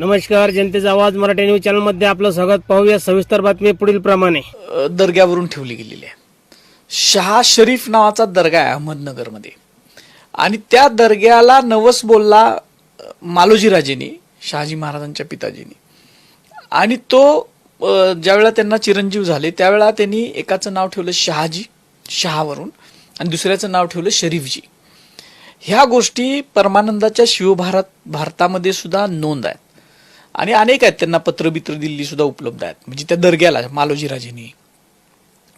नमस्कार जनतेचा आवाज मराठी न्यूज चॅनलमध्ये आपलं स्वागत. पाहूया सविस्तर बातमी पुढील प्रमाणे. दर्ग्यावरून ठेवली गेलेली आहे. शहा शरीफ नावाचा दर्गा आहे अहमदनगरमध्ये. आणि त्या दर्ग्याला नवस बोलला मालोजीराजेनी शहाजी महाराजांच्या पिताजीनी. आणि तो ज्यावेळेला त्यांना चिरंजीव झाले त्यावेळेला त्यांनी एकाचं नाव ठेवलं शहाजी शहावरून आणि दुसऱ्याचं नाव ठेवलं शरीफजी. ह्या गोष्टी परमानंदाच्या शिवभारत भारतामध्ये सुद्धा नोंद आहेत. आणि अनेक आहेत त्यांना पत्रबित्र दिल्ली सुद्धा उपलब्ध आहेत. म्हणजे त्या दर्ग्याला मालोजीराजेंनी.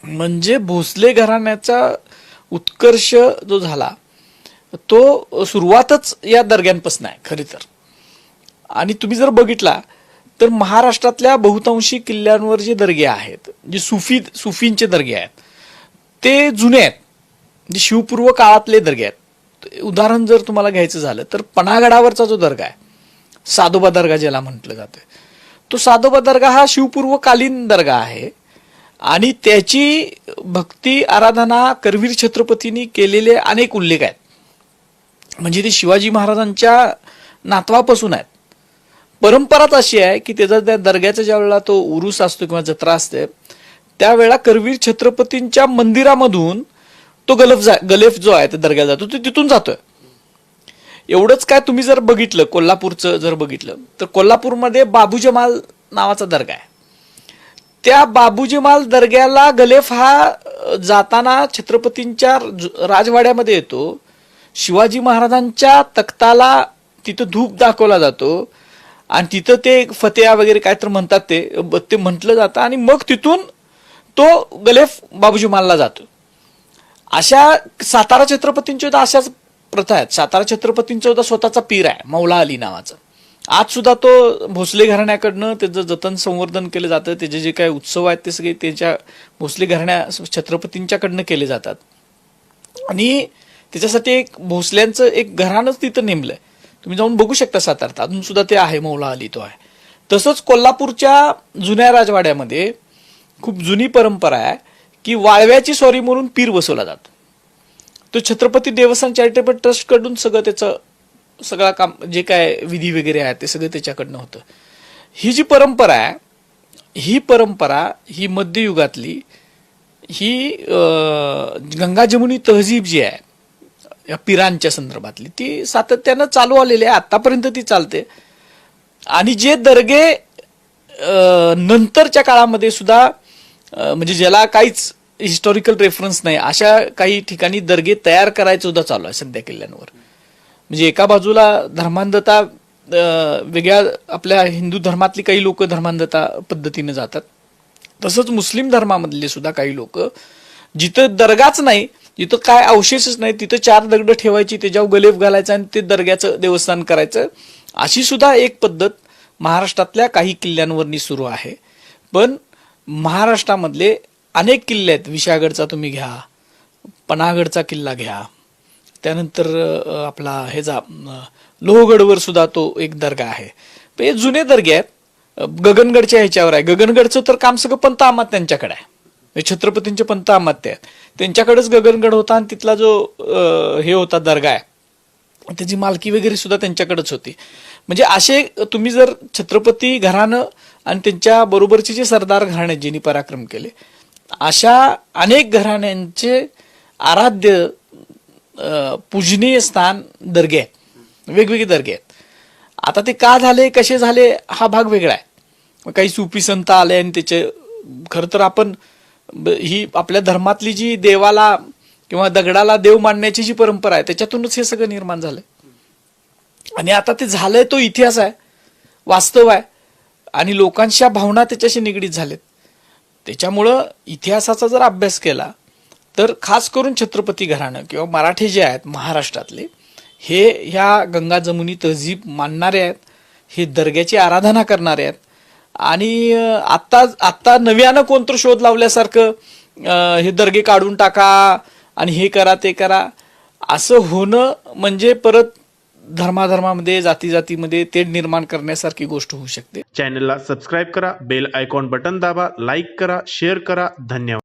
म्हणजे भोसले घराण्याचा उत्कर्ष जो झाला तो सुरुवातच या दर्ग्यांपासून आहे खरी तर. आणि तुम्ही जर बघितला तर महाराष्ट्रातल्या बहुतांशी किल्ल्यांवर जे दर्गे आहेत जे सुफी सुफींचे दर्गे आहेत ते जुने आहेत. म्हणजे शिवपूर्व काळातले दर्गे आहेत. उदाहरण जर तुम्हाला घ्यायचं झालं तर पन्हागडावरचा जो दर्गा आहे साधोबा दर्गा ज्याला म्हटलं जातं तो साधोबा दर्गा हा शिवपूर्वकालीन दर्गा आहे. आणि त्याची भक्ती आराधना करवीर छत्रपतींनी केलेले अनेक उल्लेख आहेत. म्हणजे ते शिवाजी महाराजांच्या नातवापासून आहेत. परंपराच अशी आहे की त्याचा त्या दर्ग्याचा ज्या वेळेला तो उरूस असतो किंवा जत्रा असते त्यावेळेला करवीर छत्रपतींच्या मंदिरामधून तो गलफ जा गलेफ जो आहे त्या दर्ग्याला जातो. तो तिथून जातोय. एवढंच काय तुम्ही जर बघितलं कोल्हापूरचं जर बघितलं तर कोल्हापूरमध्ये बाबू जमाल नावाचा दर्गा आहे. त्या बाबू जमाल दर्ग्याला गलेफ हा जाताना छत्रपतींच्या राजवाड्यामध्ये येतो. शिवाजी महाराजांच्या तख्ताला तिथं धूप दाखवला जातो. आणि तिथं ते फतेया वगैरे काय तर म्हणतात ते ते म्हटलं जातं. आणि मग तिथून तो गलेफ बाबूजी मालला जातो. अशा सातारा छत्रपतींच्या सुद्धा अशाच प्रथा आहेत. सातारा छत्रपतींचा सुद्धा स्वतःचा पीर आहे मौला अली नावाचा. आज सुद्धा तो भोसले घराण्याकडनं त्याचं जतन संवर्धन केलं जातं त्याचे जे काही उत्सव आहेत ते सगळे त्याच्या भोसले घराण्या छत्रपतींच्याकडनं केले जातात. आणि त्याच्यासाठी एक भोसल्यांचं एक घराणंच तिथं नेमलंय. तुम्ही जाऊन बघू शकता सातारात अजून सुद्धा ते आहे मौला अली तो आहे. तसंच कोल्हापूरच्या जुन्या राजवाड्यामध्ये खूप जुनी परंपरा आहे की वाळव्याची स्वारी म्हणून पीर बसवला जातो. तो छत्रपती देवस्थान चॅरिटेबल ट्रस्टकडून सगळं त्याचं सगळं काम जे काय विधी वगैरे आहे ते सगळं त्याच्याकडनं होतं. ही जी परंपरा आहे ही परंपरा ही मध्ययुगातली ही गंगा जमुनी तहजीब जी आहे या पिरांच्या संदर्भातली ती सातत्यानं चालू आलेली आहे आतापर्यंत ती चालते. आणि जे दर्गे नंतरच्या काळामध्ये सुद्धा म्हणजे ज्याला काहीच हिस्टॉरिकल रेफरन्स नाही. अशा काही ठिकाणी दर्गे तयार करायचं सुद्धा चालू आहे सध्या किल्ल्यांवर. म्हणजे एका बाजूला धर्मांधता वेगळ्या आपल्या हिंदू धर्मातली काही लोक धर्मांधता पद्धतीने जातात. तसंच मुस्लिम धर्मामधले सुद्धा काही लोक जिथं दर्गाच नाही जिथं काय अवशेषच नाही तिथं चार दगड ठेवायची त्याच्यावर गलेफ घालायचं आणि ते दर्ग्याचं देवस्थान करायचं. अशी सुद्धा एक पद्धत महाराष्ट्रातल्या काही किल्ल्यांवरनी सुरू आहे. पण महाराष्ट्रामधले अनेक किल्ले आहेत. विशागडचा तुम्ही घ्या पनागडचा किल्ला घ्या. त्यानंतर आपला ह्याचा लोहगडवर सुद्धा तो एक दर्गा आहे. हे जुने दर्गे आहेत. गगनगडच्या ह्याच्यावर आहे. गगनगडचं तर काम सगळं पंत आमात त्यांच्याकडे आहे. हे छत्रपतींचे पंत आमात्य ते आहेत. त्यांच्याकडेच गगनगड होता आणि तिथला जो हे होता दर्गा आहे. त्याची मालकी वगैरे सुद्धा त्यांच्याकडेच होती. म्हणजे असे तुम्ही जर छत्रपती घराणं आणि त्यांच्या बरोबरचे जे सरदार घराणे ज्यांनी पराक्रम केले अशा अनेक घराण्यांचे आराध्य पूजनीय स्थान दर्गे आहेत. वेगवेगळे दर्गे आहेत. आता ते का झाले कसे झाले हा भाग वेगळा आहे. काही सुपी संत आले आणि त्याचे खरं तर आपण ब- ही आपल्या धर्मातली जी देवाला किंवा दगडाला देव मानण्याची जी परंपरा आहे त्याच्यातूनच हे सगळं निर्माण झालं आणि आता ते झालंय तो इतिहास आहे वास्तव आहे आणि लोकांच्या भावना त्याच्याशी निगडीत झालेत. त्याच्यामुळं इतिहासाचा जर अभ्यास केला तर खास करून छत्रपती घराणं किंवा मराठी जे आहेत महाराष्ट्रातले हे ह्या गंगा जमुनी तहजीब मानणारे आहेत हे दर्ग्याची आराधना करणारे आहेत. आणि आत्ता आत्ता नव्यानं कोणतं शोध लावल्यासारखं हे दर्गे काढून टाका आणि हे करा ते करा असं होणं म्हणजे परत धर्माधर्मामध्ये जाती जातीमध्ये तेढ निर्माण करण्यासारखी गोष्ट होऊ शकते. चॅनलला सबस्क्राईब करा बेल आयकॉन बटन दाबा लाईक करा शेअर करा. धन्यवाद.